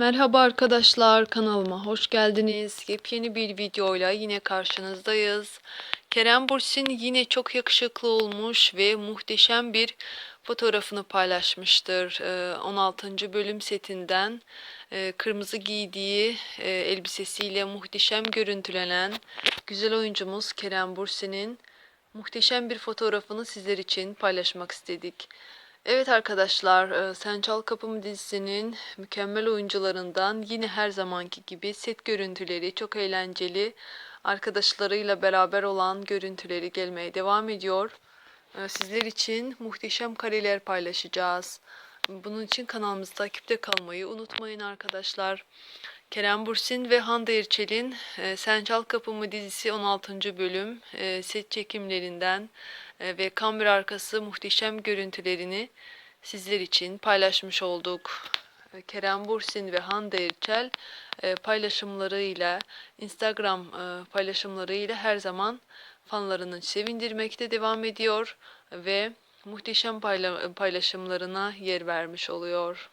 Merhaba arkadaşlar kanalıma hoş geldiniz. Yepyeni bir videoyla yine karşınızdayız. Kerem Bürsin yine çok yakışıklı olmuş ve muhteşem bir fotoğrafını paylaşmıştır. Ee, 16. bölüm setinden e, kırmızı giydiği e, elbisesiyle muhteşem görüntülenen güzel oyuncumuz Kerem Bürsin'in muhteşem bir fotoğrafını sizler için paylaşmak istedik. Evet arkadaşlar, e, Sen Çal Kapımı dizisinin mükemmel oyuncularından yine her zamanki gibi set görüntüleri çok eğlenceli, arkadaşlarıyla beraber olan görüntüleri gelmeye devam ediyor. E, Sizler için muhteşem kareler paylaşacağız. Bunun için kanalımızı takipte kalmayı unutmayın arkadaşlar. Kerem Bürsin ve Hande Erçel'in e, Sen Çal Kapımı dizisi 16. bölüm set çekimlerinden ve kamera arkası muhteşem görüntülerini sizler için paylaşmış olduk. E, Kerem Bürsin ve Hande Erçel e, paylaşımlarıyla, Instagram e, paylaşımlarıyla her zaman fanlarını sevindirmekte devam ediyor ve muhteşem payla- paylaşımlarına yer vermiş oluyor.